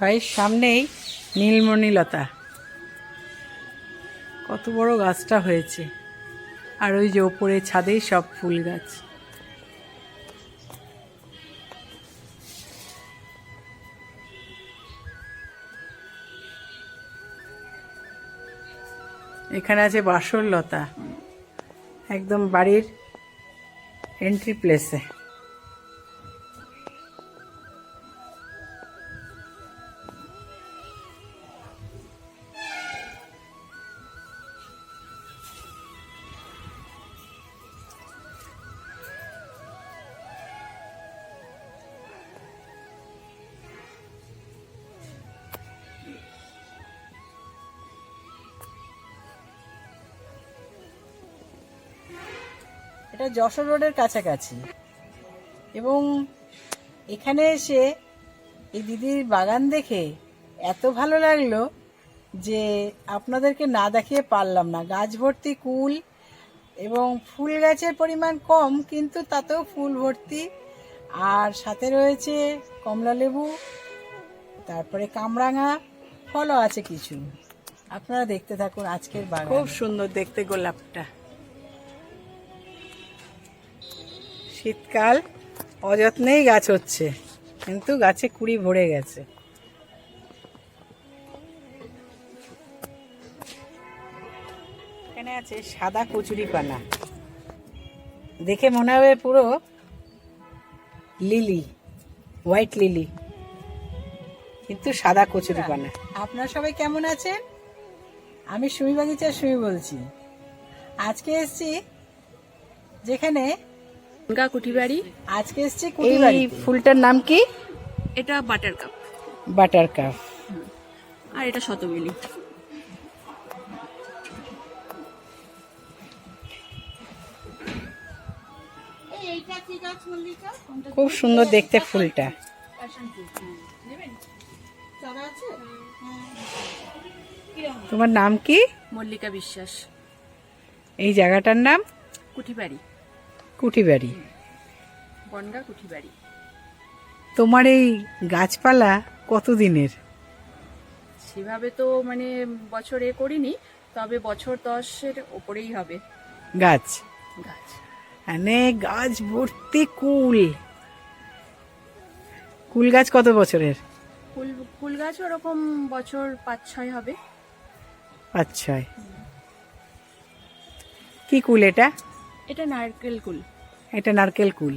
বাড়ির সামনেই নীলমণি লতা কত বড় গাছটা হয়েছে। আর ওই যে ওপরে ছাদেই সব ফুল গাছ। এখানে আছে বাসর লতা একদম বাড়ির এন্ট্রি প্লেসে এটা যশোর রোডের কাছাকাছি। এবং এখানে এসে এই দিদির বাগান দেখে এত ভালো লাগল যে আপনাদেরকে না দেখিয়ে পারলাম না। গাছ ভর্তি কুল এবং ফুল গাছের পরিমাণ কম, কিন্তু তাতেও ফুল ভর্তি। আর সাথে রয়েছে কমলা লেবু, তারপরে কামরাঙা, ফলও আছে কিছু। আপনারা দেখতে থাকুন আজকের বাগান। খুব সুন্দর দেখতে গোলাপটা। শীতকাল অযত্নেই গাছ হচ্ছে, কিন্তু গাছে কুড়ি ভরে গেছে। এখানে আছে সাদা কচুরি পানা দেখে মনে হবে পুরো লিলি, হোয়াইট লিলি, কিন্তু সাদা কচুরি পানা আপনারা সবাই কেমন আছেন? আমি সুমি বাগিচার সুমি বলছি। আজকে এসেছি যেখানে গা কুটিবাড়ি। আজকে এসেছি এই ফুলটার নাম কি? এটা বাটার কাপ। Butter cup. আর এটা শতবেলি। খুব সুন্দর দেখতে ফুলটা। তোমার নাম কি? মল্লিকা বিশ্বাস। এই জায়গাটার নাম? কুঠিবাড়ি কুটিবাড়ি। বনগা কুঠিবাড়ি তোমার এই গাছপালা কতদিনের? সেভাবে তো মানে বছর এ করিনি তবে বছর দশের ওপরেই হবে। গাছ? গাছ। মানে গাছ ভর্তি কুল। কুল গাছ কত বছরের? ফুল ফুল গাছ ওরকম বছর পাঁচ ছয় হবে। আচ্ছা কি কুল এটা? এটা নারকেল কুল। এটা নারকেল কুল।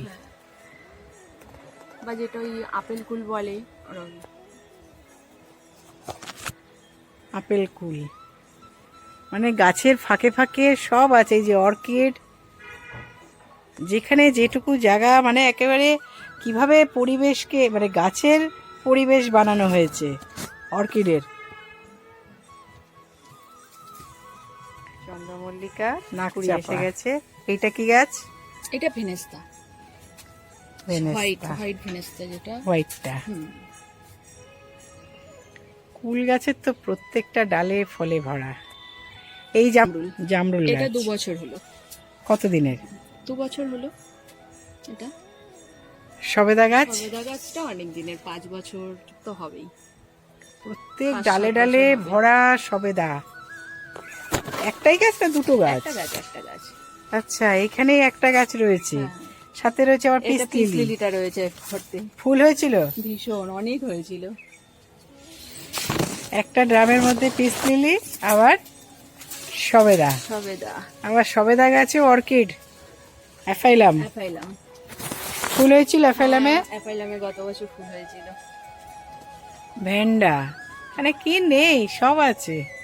বা যেটা ওই আপেল কুল বলে আপেল কুল। মানে গাছের ফাঁকে ফাঁকে সব আছে এই যে অর্কিড। যেখানে যেটুকু জায়গা মানে একেবারে কীভাবে পরিবেশকে মানে গাছের পরিবেশ বানানো হয়েছে অর্কিডের। চন্দ্রমল্লিকা নাকুড়ি এসে গেছে। এইটা কি গাছ? এটা ভেনেস্তা হোয়াইট হোয়াইট ভেনেস্তা যেটা। হোয়াইটটা কুল গাছের তো প্রত্যেকটা ডালে ফলে ভরা। এই জামরুল। জামরুল এটা দু বছর হলো। কত দিনের দু বছর হলো। এটা? সবেদা গাছ? সবেদা গাছটা অনেক দিনের। পাঁচ বছর তো হবেই। প্রত্যেক ডালে ডালে ভরা সবেদা। একটাই গাছ না দুটো গাছ একটা গাছ? একটা গাছ। আচ্ছা এখানে একটা গাছ রয়েছে। হ্যাঁ। সাথে রয়েছে আবার পিস লিলিটা রয়েছে ভর্তি। ফুল হয়েছিল? ভীষণ অনেক হয়েছিল। একটা ড্রামের মধ্যে পিস লিলি আবার সবেদা। সবেদা। আবার সবেদা গাছে অর্কিড অ্যাফাইলাম। অ্যাপাইলাম ফুল হয়েছিল অ্যাফাইলামে? অ্যাপাইলামে গত বছর ফুল হয়েছিল। ভেন্ডা। মানে কি নেই সব আছে।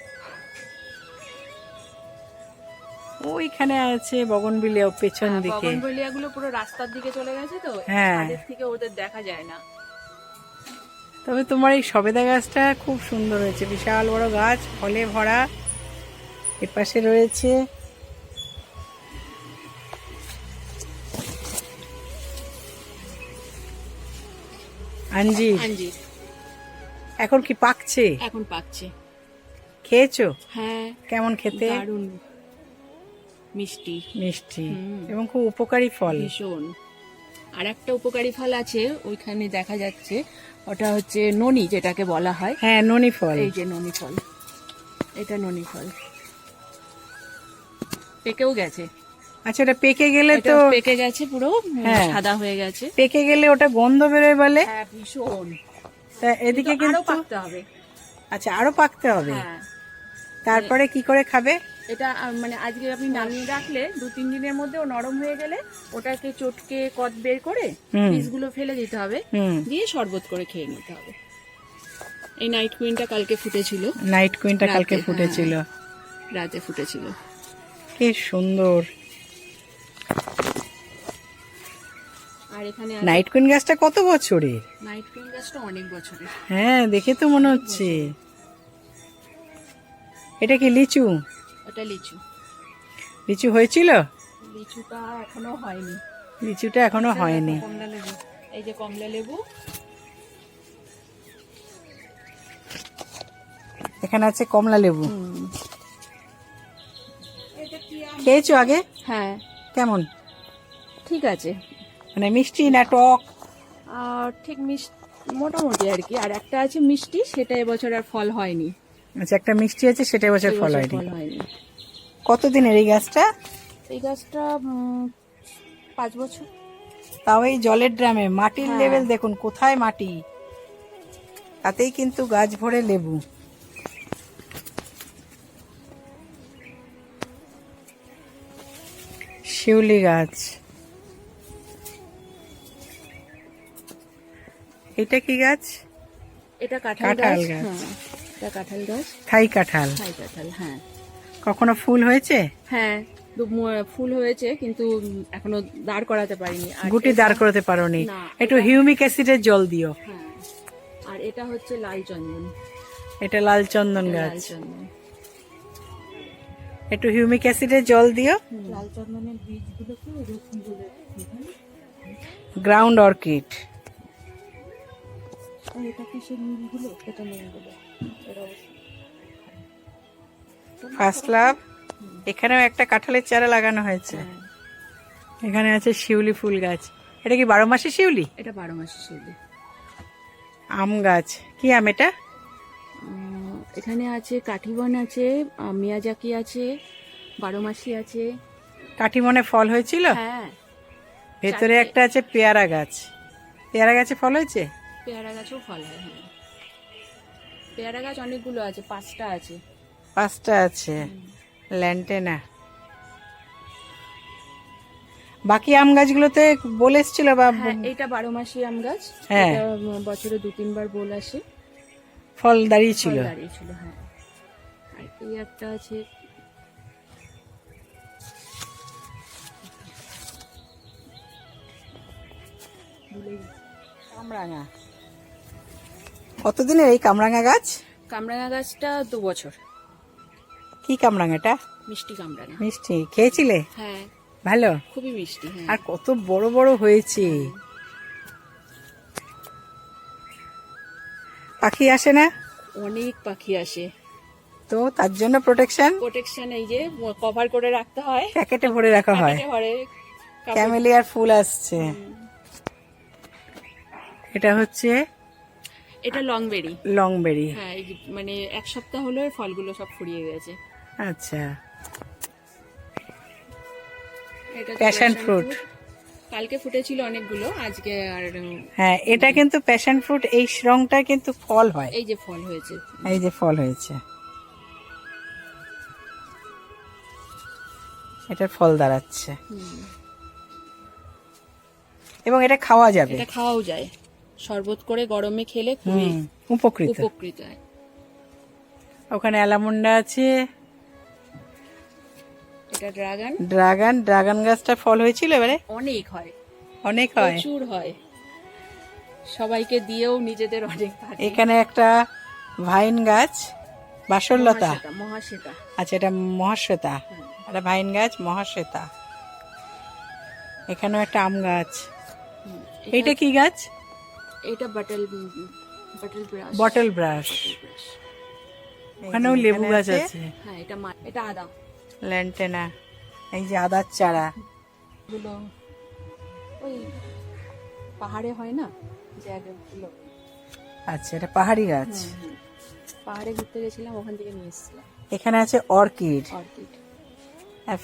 ওইখানে আছে বগনবিলিয়া পেছন দিকে। বগনভেলিয়া গুলো পুরো রাস্তার দিকে চলে গেছে তো হ্যাঁ। থেকে ওদের দেখা যায় না। তবে তোমার এই সবেদা গাছটা খুব সুন্দর হয়েছে বিশাল বড় গাছ ফলে ভরা। এপাশে রয়েছে আঞ্জি এখন কি পাকছে? এখন পাকছে। খেয়েছো? হ্যাঁ। কেমন খেতে? দারুণ। মিষ্টি। মিষ্টি এবং খুব উপকারী ফল। ভীষণ। আর একটা উপকারী ফল আছে ওইখানে দেখা যাচ্ছে ওটা হচ্ছে ননি যেটাকে বলা হয়। হ্যাঁ ননি ফল। এই যে ননি ফল। এটা ননি ফল। পেকেও গেছে। আচ্ছা এটা পেকে গেলে তো পেকে গেছে পুরো হ্যাঁ। সাদা হয়ে গেছে। পেকে গেলে ওটা গন্ধ বেরোয় বলে? হ্যাঁ ভীষণ। তা এদিকে কিন্তু আরও পাকতে হবে। আচ্ছা আরও পাকতে হবে। হ্যাঁ। তারপরে কি করে খাবে? এটা মানে আজকে আপনি নামিয়ে রাখলে দু তিন দিনের মধ্যে ও নরম হয়ে গেলে ওটাকে চটকে কদ বের করে পিসগুলো ফেলে দিতে হবে। দিয়ে শরবত করে খেয়ে নিতে হবে। এই নাইট কুইনটা কালকে ফুটেছিল। নাইট কুইনটা কালকে ফুটেছিল। রাতে ফুটেছিল। কি সুন্দর। আর এখানে নাইট কুইন গাছটা কত বছরের? নাইট কুইন গাছটা অনেক বছরের। হ্যাঁ দেখে তো মনে হচ্ছে। এটা কি লিচু? ওটা লিচু। লিচু হয়েছিল? লিচুটা এখনও হয়নি। লিচুটা এখনও হয়নি। কমলা লেবু। এই যে কমলা লেবু। এখানে আছে কমলা লেবু। খেয়েছো আগে? হ্যাঁ। কেমন? ঠিক আছে। মানে মিষ্টি না টক? আর ঠিক মিষ্টি মোটামুটি আর কি। আর একটা আছে মিষ্টি সেটা এবছর আর ফল হয়নি। আচ্ছা একটা মিষ্টি আছে সেটা বছর ফল হয়নি কতদিনের এই গাছটা? এই গাছটা পাঁচ বছর। তাও এই জলের ড্রামে মাটির হ্যাঁ। লেভেল দেখুন কোথায় মাটি? তাতেই কিন্তু গাছ ভরে লেবু। শিউলি গাছ। এটা কি গাছ? এটা কাঁঠাল কাঁঠাল গাছ হ্যাঁ কাঁঠাল গাছ। থাই কাঁঠাল। খাই কাঁঠাল হ্যাঁ। কখনো ফুল হয়েছে? হ্যাঁ দু- ফুল হয়েছে কিন্তু এখনও দাঁড় করাতে পারিনি। আর গুটি দাঁড় করাতে পারোনি। না, একটু হিউমিক অ্যাসিডের জল দিও। হ্যাঁ। আর এটা হচ্ছে লাল চন্দন। এটা লাল চন্দন গাছ। একটু হিউমিক অ্যাসিডের জল দিও। লাল চন্দনের বীজগুলোকে গ্রাউন্ড অর্কিড। এটা কি সে নীলগুলো এটা নীলগুলো ফার্স্ট লাভ এখানেও একটা কাঁঠালের চারা লাগানো হয়েছে। হ্যাঁ, এখানে আছে শিউলি ফুল গাছ। এটা কি বারো মাসে শিউলি? এটা বারো মাসে শিউলি। আম গাছ। কি আম এটা? এখানে আছে কাঠিবন আছে মিয়াজাকি আছে বারো মাসি আছে। কাঠিমনে ফল হয়েছিল? হ্যাঁ। ভেতরে একটা আছে পেয়ারা গাছ। পেয়ারা গাছে ফল হয়েছে? পেয়ারা গাছও ফল হয় হ্যাঁ। পেয়ারা গাছ অনেকগুলো আছে পাঁচটা আছে। পাঁচটা আছে? ল্যান্টেনা। বাকি আম গাছগুলোতে বলে এসছিল বা হ্যাঁ এটা বারো মাসি আম গাছ। হ্যাঁ। বছরে দু তিনবার বোল আসে। ফল দাঁড়িয়েছিল। ফল দাঁড়িয়েছিল হ্যাঁ। আর এই একটা আছে। কামরাঙা কতদিনের এই কামরাঙা গাছ? কামরাঙা গাছটা দু বছর। কি কামরাঙাটা মিষ্টি কামরাঙা। মিষ্টি। খেয়েছিলে? হ্যাঁ। ভালো? খুবই মিষ্টি হ্যাঁ। আর কত বড় বড় হয়েছে। পাখি আসে না? অনেক পাখি আসে। তো তার জন্য প্রোটেকশন প্রোটেকশন এই যে কভার করে রাখতে হয়। প্যাকেটে ভরে রাখা হয়। ক্যামেলিয়ার ফুল আসছে। এটা হচ্ছে এটা লংবেরি লংবেরি হ্যাঁ এই যে মানে এক সপ্তাহ হলো ফলগুলো সব ফুরিয়ে গেছে। আচ্ছা। এটা প্যাশন ফ্রুট কালকে ফুটেছিল অনেকগুলো আজকে আর হ্যাঁ এটা কিন্তু প্যাশন ফ্রুট এই রংটা কিন্তু ফল হয়। এই যে ফল হয়েছে। এই যে ফল হয়েছে। এটা ফল দাঁড়াচ্ছে। এবং এটা খাওয়া যাবে। এটা খাওয়াও যায়। শরবত করে গরমে খেলে খুবই উপকৃত। উপকৃত হয়। ওখানে অ্যালামুন্ডা আছে। এটা ড্রাগন। ড্রাগন ড্রাগন গাছটা ফল হয়েছিল এবারে? অনেক হয়। অনেক হয়? প্রচুর হয়। সবাইকে দিয়েও নিজেদের অনেক এখানে একটা ভাইন গাছ বাসরলতা মহাশ্বেতা, আচ্ছা এটা মহাশ্বেতা। একটা ভাইন গাছ মহাশ্বেতা। এখানেও একটা আম গাছ। এইটা কি গাছ? এটা bottle bottle brush bottle brush ওখানেও লেবু গাছ আছে? হ্যাঁ এটা মা- এটা আদা। ল্যান্টেনা এই যে আদার চারা। গুলো ওই পাহাড়ে হয় না? জায়গাগুলো। আচ্ছা এটা পাহাড়ি গাছ। পাহাড়ে ঘুরতে গেছিলাম ওখান থেকে নিয়ে এসেছিলাম। এখানে আছে অর্কিড। অর্কিড।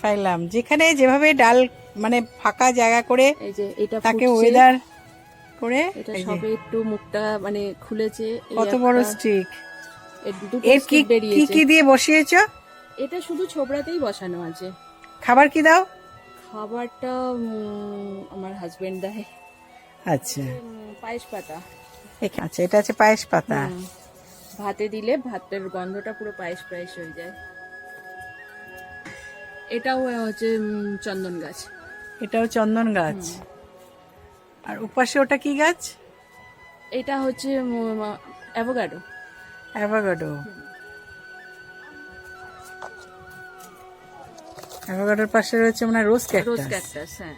ফাইলাম যেখানে যেভাবে ডাল মানে ফাঁকা জায়গা করে এই যে এটা তাকে ওয়েদার করে এটা সবে একটু মুখটা মানে খুলেছে কত বড় স্টিক এর কি কি কি দিয়ে বসিয়েছো? এটা শুধু ছোবড়াতেই বসানো আছে। খাবার কি দাও? খাবারটা আমার হাজবেন্ড দেয়। আচ্ছা। পায়েস পাতা। আচ্ছা এটা আছে পায়েস পাতা। ভাতে দিলে ভাতের গন্ধটা পুরো পায়েস পায়েস হয়ে যায়। এটাও হচ্ছে চন্দন গাছ। এটাও চন্দন গাছ। আর উপাশে ওটা কি গাছ? এটা হচ্ছে অ্যাভোগাডো অ্যাভোগাডো অ্যাভোগাডোর পাশে রয়েছে মানে রোজ রোজ ক্যাকটাস ক্যাকটাস হ্যাঁ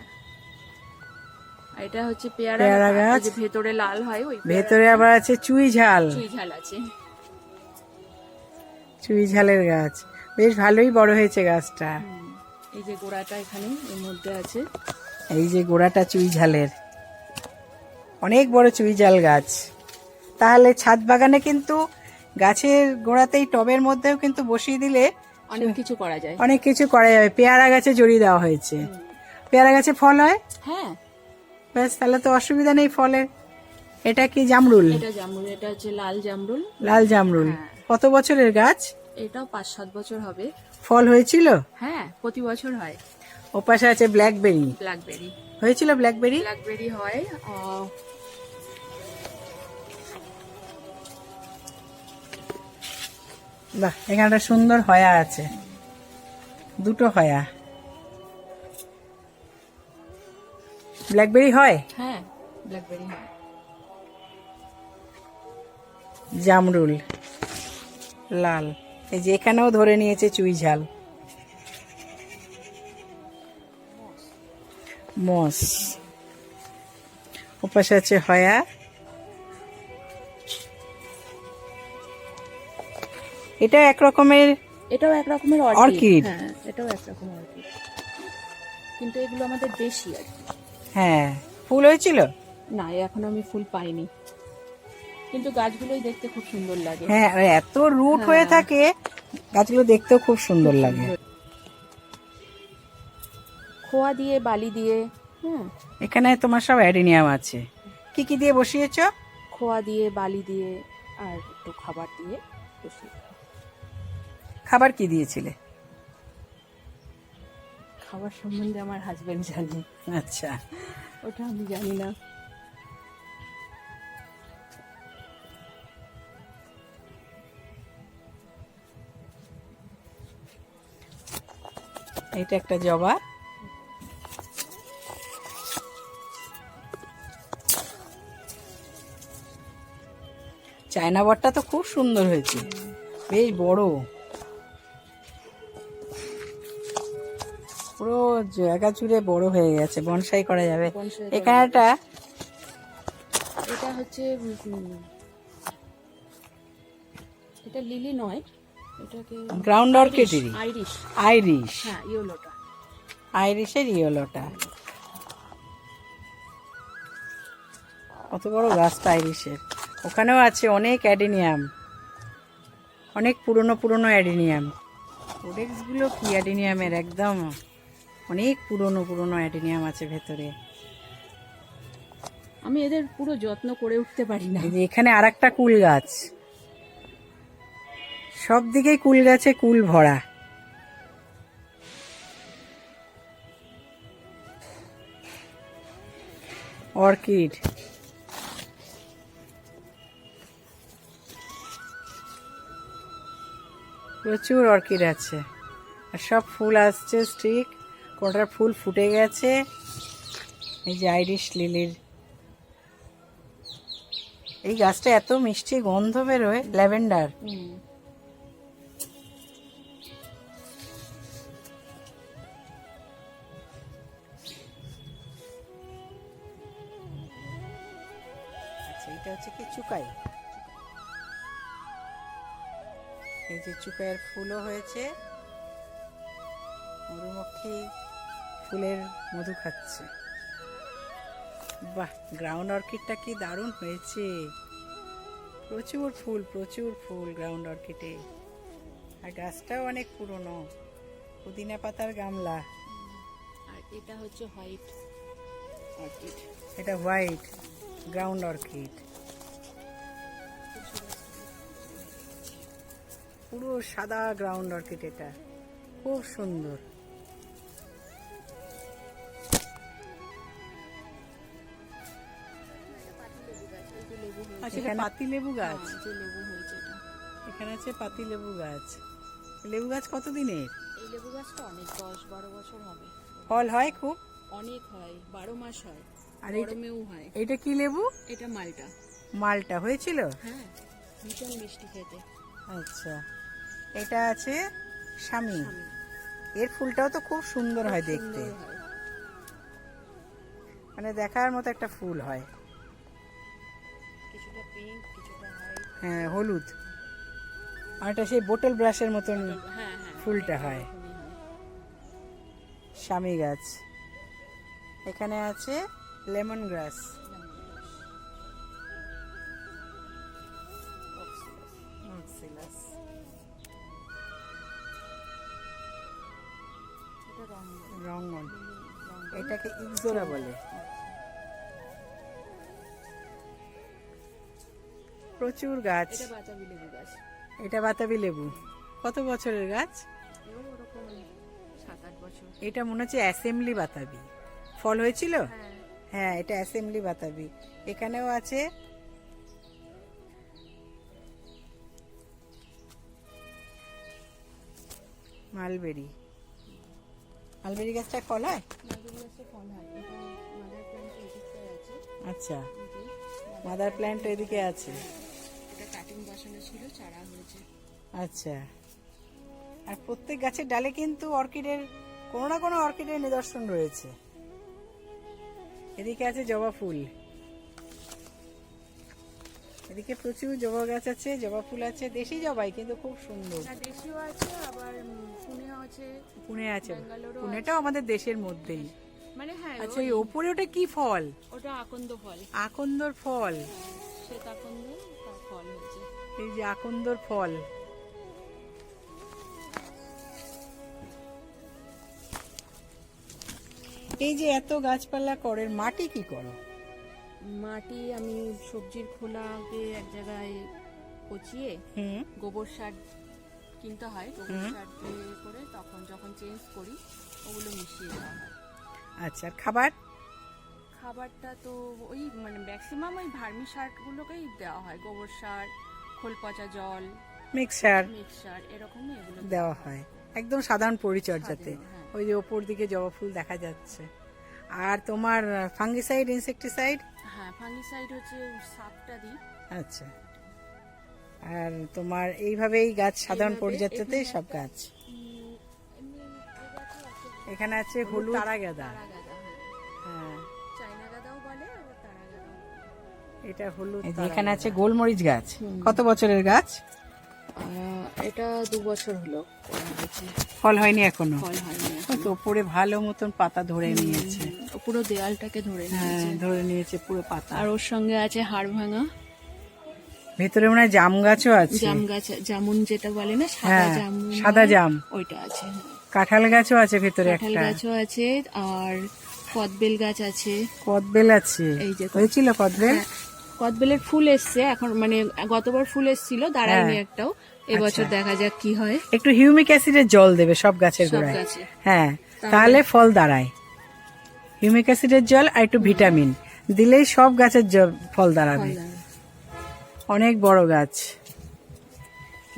এটা হচ্ছে পেয়ারা পেয়ারা গাছ। ভেতরে লাল হয় ওই ভেতরে আবার আছে চুই ঝাল। চুই ঝাল আছে। চুই ঝালের গাছ। বেশ ভালোই বড় হয়েছে গাছটা। এই যে গোড়াটা এখানে এর মধ্যে আছে। এই যে গোড়াটা চুই ঝালের। অনেক বড় চুই ঝাল গাছ। তাহলে ছাদ বাগানে কিন্তু গাছের গোড়াতেই টবের মধ্যেও কিন্তু বসিয়ে দিলে অনেক কিছু করা যায়। অনেক কিছু করা যাবে। পেয়ারা গাছে জড়িয়ে দেওয়া হয়েছে। পেয়ারা গাছে ফল হয়? হ্যাঁ। ব্যাস তাহলে তো অসুবিধা নেই ফলের। এটা কি জামরুল? এটা জামরুল এটা হচ্ছে লাল জামরুল। লাল জামরুল। হ্যাঁ। কত বছরের গাছ? এটাও পাঁচ সাত বছর হবে। ফল হয়েছিল? হ্যাঁ প্রতি বছর হয়। ও পাশে আছে ব্ল্যাকবেরি। ব্ল্যাকবেরি। হয়েছিল ব্ল্যাকবেরি? ব্ল্যাকবেরি হয় বাহ এখানটা সুন্দর হয়া আছে। দুটো হয়া। ব্ল্যাকবেরি হয়? হ্যাঁ ব্ল্যাকবেরি হয়। জামরুল। লাল। এই যে এখানেও ধরে নিয়েছে চুই ঝাল। মস ওপাশে আছে হয়া। এটা এক রকমের এটাও এক রকমের. অর্কিড। হ্যাঁ এটাও এক রকমের অর্কিড। কিন্তু এগুলো আমাদের দেশি আর কি। হ্যাঁ ফুল হয়েছিল? না এখনও আমি ফুল পাইনি। কিন্তু গাছগুলোই দেখতে খুব সুন্দর লাগে। হ্যাঁ এত রুট হয়ে থাকে গাছগুলো দেখতেও খুব সুন্দর লাগে। খোয়া দিয়ে বালি দিয়ে হ্যাঁ। এখানে তোমার সব অ্যাডিনিয়াম আছে। কি কি দিয়ে বসিয়েছ? খোয়া দিয়ে বালি দিয়ে আর একটু খাবার দিয়ে বসিয়ে দাও। খাবার কি দিয়েছিলে? খাবার সম্বন্ধে আমার হাজবেন্ড জানে। আচ্ছা। ওটা আমি জানি না। এটা একটা জবা চায়না বটটা তো খুব সুন্দর হয়েছে। বেশ বড়। জায়গা জুড়ে বড় হয়ে গেছে বনসাই করা যাবে। এখানে একটা এটা হচ্ছে এটা লিলি নয় এটাকে গ্রাউন্ড অর্কিডেরই আইরিশ আইরিশ হ্যাঁ ইয়েলোটা। আইরিশের ইয়েলোটা। কত বড় গাছটা আইরিশের ওখানেও আছে অনেক অ্যাডিনিয়াম। অনেক পুরনো পুরনো অ্যাডিনিয়াম। কোডেক্সগুলো কি অ্যাডিনিয়ামের? একদম। অনেক পুরনো পুরনো অ্যাডিনিয়াম আছে ভেতরে। আমি এদের পুরো যত্ন করে উঠতে পারি না। এখানে আর একটা কুল গাছ। সব দিকেই কুল গাছে কুল ভরা। অর্কিড। প্রচুর অর্কিড আছে। আর সব ফুল আসছে স্টিক। কোনটার ফুল ফুটে গেছে। এই যে আইরিশ লিলির। এই গাছটা এত মিষ্টি গন্ধ বেরোয় ল্যাভেন্ডার। আচ্ছা এটা হচ্ছে কি চুকাই? এই যে চুকাইয়ের ফুলও হয়েছে। মধুমক্ষী ফুলের মধু খাচ্ছে। বাহ গ্রাউন্ড অর্কিডটা কি দারুণ হয়েছে। প্রচুর ফুল প্রচুর ফুল গ্রাউন্ড অর্কিডে আর গাছটাও অনেক পুরনো। পুদিনা পাতার গামলা। আর এটা হচ্ছে হোয়াইট অর্কিড এটা হোয়াইট গ্রাউন্ড অর্কিড পুরো সাদা গ্রাউন্ড অর্কিড এটা। খুব সুন্দর। এখানে পাতি লেবু গাছ? যে লেবু হয়েছে এটা। এখানে আছে পাতি লেবু গাছ। লেবু গাছ কতদিনের? এই লেবু গাছটা অনেক দশ বারো বছর হবে। ফল হয় খুব? অনেক হয় বারো মাস হয়। আর এটা- গরমেও হয়। এটা কি লেবু? এটা মালটা। মালটা হয়েছিল? হ্যাঁ ভীষণ মিষ্টি খেতে। আচ্ছা এটা আছে স্বামী। এর ফুলটাও তো খুব সুন্দর হয় দেখতে। সুন্দর হয়। মানে দেখার মতো একটা ফুল হয়। পিঙ্ক কিছুটা হ্যাঁ হলুদ। আর এটা সেই বোটল ব্রাশের মতন হ্যাঁ হ্যাঁ ফুলটা হয়। স্বামী গাছ। এখানে আছে লেমন গ্রাস রঙ। এটাকে ইকজোরা বলে। প্রচুর গাছ। এটা বাতাবি লেবু কত বছরের গাছ? এটা মনে হচ্ছে অ্যাসেম্বলি বাতাবি। ফল হয়েছিল? হ্যাঁ। হ্যাঁ এটা অ্যাসেম্বলি বাতাবি। এখানেও আছে? মালবেরি। মালবেরি গাছটা ফল হয়? আচ্ছা। মাদার প্ল্যান্ট এদিকে আছে। আচ্ছা। আর প্রত্যেক গাছের ডালে কিন্তু অর্কিডের কোনো না কোনো অর্কিডের নিদর্শন রয়েছে। এদিকে আছে জবা ফুল। এদিকে প্রচুর জবা গাছ আছে জবা ফুল আছে দেশি জবাই কিন্তু খুব সুন্দর। দেশিও আছে আবার উম, আছে পুনে আছে পুনেটাও আমাদের দেশের মধ্যেই। মানে হ্যাঁ আচ্ছা ওই ওপরে ওটা কি ফল? ওটা আকন্দ ফল। আকন্দর ফল। এই যে আকন্দর ফল। এই যে এত গাছপালা করেন মাটি কি করো? মাটি আমি সবজির খোলাকে এক জায়গায় পচিয়ে হুম। গোবর সার কিনতে হয় গোবর সার দিয়ে করে তখন যখন চেঞ্জ করি ওগুলো মিশিয়ে দেওয়া হয়। আচ্ছা আর খাবার? খাবারটা তো ওই মানে ম্যাক্সিমাম ওই ভার্মি সারগুলোকেই দেওয়া হয় গোবর সার খোল পচা জল মিক্সার। মিক্সার এরকমই এগুলো দেওয়া হয়। একদম সাধারণ পরিচর্যাতে। হ্যাঁ। ওই যে ওপর দিকে জবা ফুল দেখা যাচ্ছে। আর তোমার ফাঙ্গিসাইড ইনসেকটিসাইড হ্যাঁ ফাঙ্গিসাইড হচ্ছে সাপটা দিই। আচ্ছা। আর তোমার এইভাবেই গাছ সাধারণ এখানে সব গাছ? এখানে আছে হলুদ তারা গাঁদা হ্যাঁ। এটা হলুদ এখানে আছে গোলমরিচ গাছ। কত বছরের গাছ? এটা দু বছর হলো। ফল হয়নি এখনও? ফল হয়নি তো উপরে ভালো মতন পাতা ধরে নিয়েছে। পুরো দেয়ালটাকে ধরে হ্যাঁ নিয়েছে। ধরে নিয়েছে পুরো পাতা। আর ওর সঙ্গে আছে হাড় ভাঙা। ভেতরে মনে হয় জাম গাছও আছে। জাম গাছ জামুন যেটা বলে না সাদা হ্যাঁ সাদা জাম। ওইটা আছে হ্যাঁ। কাঁঠাল গাছও আছে ভেতরে কাঁঠাল গাছও আছে আর কদবেল গাছ আছে। কদবেল আছে। এই যে হয়েছিল কদবেল? কদবেলের ফুল এসছে এখন মানে গতবার ফুল এসছিল দাঁড়ায়নি হ্যাঁ। একটাও। এবছর দেখা যাক কি হয়। একটু হিউমিক অ্যাসিডের জল দেবে সব গাছের গোড়ায়। হ্যাঁ তাহলে ফল দাঁড়ায়। হিউমিক অ্যাসিডের জল আর একটু ভিটামিন দিলেই সব গাছের ফল দাঁড়াবে। অনেক বড় গাছ।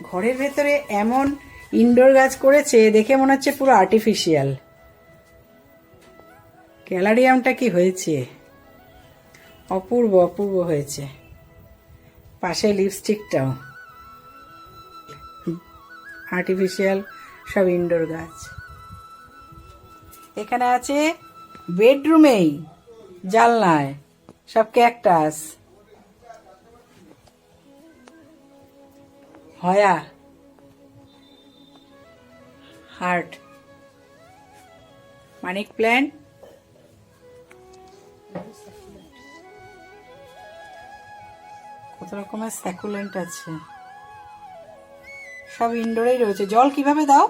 ঘরের ভেতরে এমন ইনডোর গাছ করেছে দেখে মনে হচ্ছে পুরো আর্টিফিশিয়াল ক্যালারিয়ামটা কি হয়েছে? অপূর্ব অপূর্ব হয়েছে। পাশে লিপস্টিকটাও আর্টিফিশিয়াল সব ইনডোর গাছ। এখানে আছে বেডরুমেই জানলায়, সব ক্যাকটাস হয়া। হার্ট মানিক প্ল্যান্ট কত রকমের স্যাকুলেন্ট আছে। সব ইনডোরেই রয়েছে। জল কীভাবে দাও?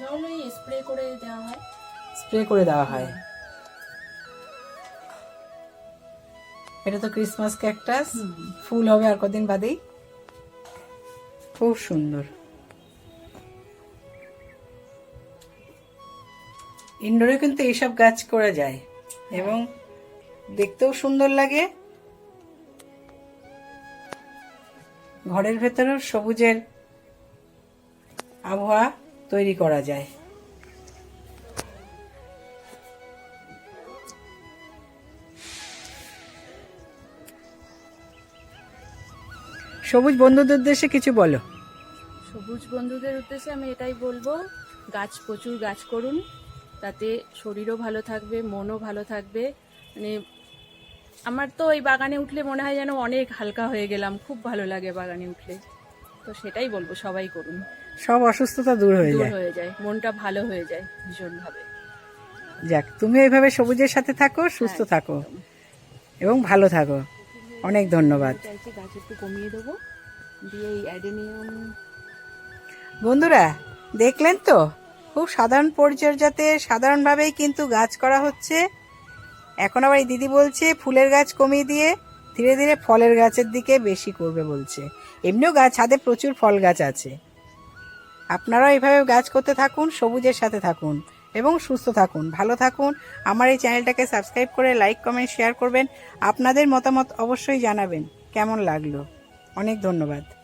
জল ওই স্প্রে করে দেওয়া হয়। স্প্রে করে দেওয়া হয়। এটা তো ক্রিসমাস ক্যাকটাস ফুল হবে আর কদিন বাদেই। খুব সুন্দর। ইনডোরে কিন্তু এইসব গাছ করা যায়। এবং দেখতেও সুন্দর লাগে। ঘরের ভেতরেও সবুজের আবহাওয়া তৈরি করা যায়। সবুজ বন্ধুদের উদ্দেশ্যে কিছু বলো। সবুজ বন্ধুদের উদ্দেশ্যে আমি এটাই বলব, গাছ প্রচুর গাছ করুন, তাতে শরীরও ভালো থাকবে, মনও ভালো থাকবে মানে আমার তো এই বাগানে উঠলে মনে হয় যেন অনেক হালকা হয়ে গেলাম। খুব ভালো লাগে বাগানে উঠলে। তো সেটাই বলব সবাই করুন। সব অসুস্থতা দূর হয়ে যায়। হয়ে যায়। মনটা ভালো হয়ে যায় ভীষণভাবে। যাক তুমি এইভাবে সবুজের সাথে থাকো সুস্থ হ্যাঁ, থাকো এবং ভালো থাকো। অনেক ধন্যবাদ। গাছ একটু কমিয়ে দেবো দিয়ে এই অ্যাডেনিয়াম বন্ধুরা দেখলেন তো? খুব সাধারণ পরিচর্যাতে সাধারণভাবেই কিন্তু গাছ করা হচ্ছে। এখন আবার এই দিদি বলছে, ফুলের গাছ কমিয়ে দিয়ে ধীরে ধীরে ফলের গাছের দিকে বেশি করবে বলছে। এমনিও গাছ ছাদে প্রচুর ফল গাছ আছে। আপনারাও এইভাবে গাছ করতে থাকুন, সবুজের সাথে থাকুন এবং সুস্থ থাকুন, ভালো থাকুন। আমার এই চ্যানেলটাকে সাবস্ক্রাইব করে লাইক, কমেন্ট, শেয়ার করবেন। আপনাদের মতামত অবশ্যই জানাবেন। কেমন লাগল? অনেক ধন্যবাদ।